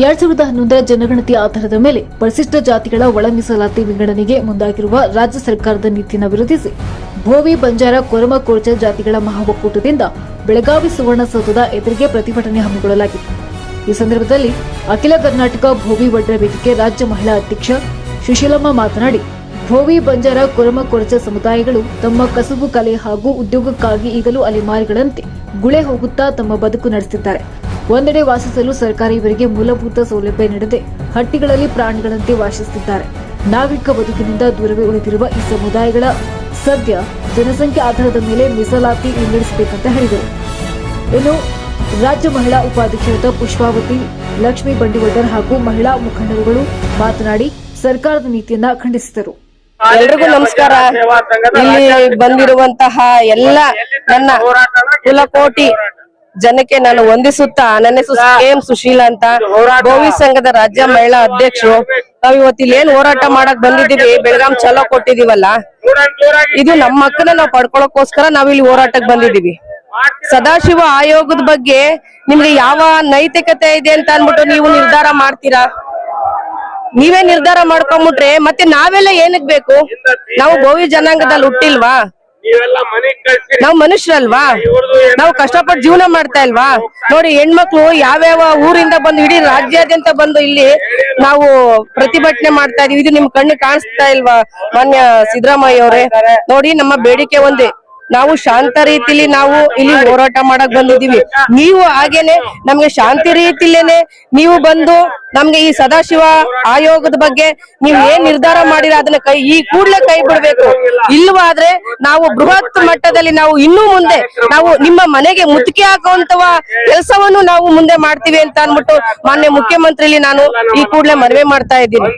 ಎರಡ್ ಸಾವಿರದ ಹನ್ನೊಂದರ ಜನಗಣತಿ ಆಧಾರದ ಮೇಲೆ ಪರಿಶಿಷ್ಟ ಜಾತಿಗಳ ಒಳ ಮೀಸಲಾತಿ ವಿಂಗಡಣೆಗೆ ಮುಂದಾಗಿರುವ ರಾಜ್ಯ ಸರ್ಕಾರದ ನೀತಿಯನ್ನು ವಿರೋಧಿಸಿ ಭೋವಿ ಬಂಜಾರ ಕೊರಮ ಕೋರ್ಚ ಜಾತಿಗಳ ಮಹಾ ಒಕ್ಕೂಟದಿಂದ ಬೆಳಗಾವಿ ಸುವರ್ಣಸೌಧದ ಎದುರಿಗೆ ಪ್ರತಿಭಟನೆ ಹಮ್ಮಿಕೊಳ್ಳಲಾಗಿತ್ತು. ಈ ಸಂದರ್ಭದಲ್ಲಿ ಅಖಿಲ ಕರ್ನಾಟಕ ಭೋವಿ ವಡ್ರ ವೇದಿಕೆ ರಾಜ್ಯ ಮಹಿಳಾ ಅಧ್ಯಕ್ಷ ಸುಶೀಲಮ್ಮ ಮಾತನಾಡಿ, ಭೋವಿ ಬಂಜಾರ ಕೊರಮ ಕೊರಚ ಸಮುದಾಯಗಳು ತಮ್ಮ ಕಸುಬು ಕಲೆ ಹಾಗೂ ಉದ್ಯೋಗಕ್ಕಾಗಿ ಈಗಲೂ ಅಲೆಮಾರಿಗಳಂತೆ ಗುಳೆ ಹೋಗುತ್ತಾ ತಮ್ಮ ಬದುಕು ನಡೆಸುತ್ತಿದ್ದಾರೆ. ಒಂದೆಡೆ ವಾಸಿಸಲು ಸರ್ಕಾರ ಇವರಿಗೆ ಮೂಲಭೂತ ಸೌಲಭ್ಯ ನೀಡದೆ ಹಟ್ಟಿಗಳಲ್ಲಿ ಪ್ರಾಣಿಗಳಂತೆ ವಾಸಿಸುತ್ತಿದ್ದಾರೆ. ನಾಗರಿಕ ಬದುಕಿನಿಂದ ದೂರವೇ ಉಳಿದಿರುವ ಈ ಸಮುದಾಯಗಳ ಸದ್ಯ ಜನಸಂಖ್ಯೆ ಆಧಾರದ ಮೇಲೆ ಮೀಸಲಾತಿ ವಿಂಗಡಿಸಬೇಕಂತ ಹೇಳಿದರು. ಇನ್ನು ರಾಜ್ಯ ಮಹಿಳಾ ಉಪಾಧ್ಯಕ್ಷರಾದ ಪುಷ್ಪಾವತಿ ಲಕ್ಷ್ಮೀ ಬಂಡಿವಡ್ಡರ್ ಹಾಗೂ ಮಹಿಳಾ ಮುಖಂಡರುಗಳು ಮಾತನಾಡಿ ಸರ್ಕಾರದ ನೀತಿಯನ್ನ ಖಂಡಿಸಿದರು. ಎಲ್ರಿಗೂ ನಮಸ್ಕಾರ. ಇಲ್ಲಿ ಬಂದಿರುವಂತಹ ಎಲ್ಲ ನನ್ನ ಕುಲಕೋಟಿ ಜನಕ್ಕೆ ನಾನು ವಂದಿಸುತ್ತಾ ನನ್ನ ಹೆಸರು ಎಂ ಸುಶೀಲ ಅಂತ ಗೋವಿ ಸಂಘದ ರಾಜ್ಯ ಮಹಿಳಾ ಅಧ್ಯಕ್ಷರು. ನಾವು ಇವತ್ತು ಇಲ್ಲಿ ಏನ್ ಹೋರಾಟ ಮಾಡಕ್ ಬಂದಿದೀವಿ ಬೆಳಗಾಂ ಚಲೋ ಕೊಟ್ಟಿದೀವಲ್ಲ ಇದು ನಮ್ಮ ಮಕ್ಕಳ ನಾವು ಪಡ್ಕೊಳಕೋಸ್ಕರ ನಾವ್ ಇಲ್ಲಿ ಹೋರಾಟಕ್ಕೆ ಬಂದಿದೀವಿ ಸದಾಶಿವ ಆಯೋಗದ ಬಗ್ಗೆ ನಿಮ್ಗೆ ಯಾವ ನೈತಿಕತೆ ಇದೆ ಅಂತ ಅನ್ಬಿಟ್ಟು ನೀವು ನಿರ್ಧಾರ ಮಾಡ್ತೀರಾ? ನೀವೇ ನಿರ್ಧಾರ ಮಾಡ್ಕೊಂಡ್ಬಿಟ್ರೆ ಮತ್ತೆ ನಾವೆಲ್ಲ ಏನಕ್ ಬೇಕು? ನಾವು ಗೋವಿ ಜನಾಂಗದಲ್ಲಿ ಹುಟ್ಟಿಲ್ವಾ? ನಾವು ಮನುಷ್ಯರಲ್ವಾ? ನಾವು ಕಷ್ಟಪಟ್ಟು ಜೀವನ ಮಾಡ್ತಾ ಇಲ್ವಾ? ನೋಡಿ ಹೆಣ್ಮಕ್ಳು ಯಾವ್ಯಾವ ಊರಿಂದ ಬಂದು ಇಡೀ ರಾಜ್ಯಾದ್ಯಂತ ಬಂದು ಇಲ್ಲಿ ನಾವು ಪ್ರತಿಭಟನೆ ಮಾಡ್ತಾ ಇದೀವಿ. ಇದು ನಿಮ್ ಕಣ್ಣು ಕಾಣಿಸ್ತಾ ಇಲ್ವಾ ಮಾನ್ಯ ಸಿದ್ದರಾಮಯ್ಯ ಅವರೇ? ನೋಡಿ ನಮ್ಮ ಬೇಡಿಕೆ ಒಂದೇ. ನಾವು ಶಾಂತ ರೀತಿಲಿ ನಾವು ಇಲ್ಲಿ ಹೋರಾಟ ಮಾಡಕ್ ಬಂದಿದೀವಿ ನೀವು ಹಾಗೇನೆ ನಮ್ಗೆ ಶಾಂತಿ ರೀತಿಲೇನೆ ನೀವು ಬಂದು ನಮ್ಗೆ ಈ ಸದಾಶಿವ ಆಯೋಗದ ಬಗ್ಗೆ ನೀವು ಏನ್ ನಿರ್ಧಾರ ಮಾಡಿರ ಅದನ್ನ ಕೈ ಈ ಕೂಡ್ಲೇ ಕೈ ಬಿಡ್ಬೇಕು. ಇಲ್ವಾದ್ರೆ ನಾವು ಬೃಹತ್ ಮಟ್ಟದಲ್ಲಿ ನಾವು ಇನ್ನೂ ಮುಂದೆ ನಾವು ನಿಮ್ಮ ಮನೆಗೆ ಮುತ್ತಿಗೆ ಹಾಕುವಂತ ಕೆಲಸವನ್ನು ನಾವು ಮುಂದೆ ಮಾಡ್ತೀವಿ ಅಂತ ಅನ್ಬಿಟ್ಟು ಮಾನ್ಯ ಮುಖ್ಯಮಂತ್ರಿಲಿ ನಾನು ಈ ಕೂಡ್ಲೆ ಮನವಿ ಮಾಡ್ತಾ ಇದ್ದೀನಿ.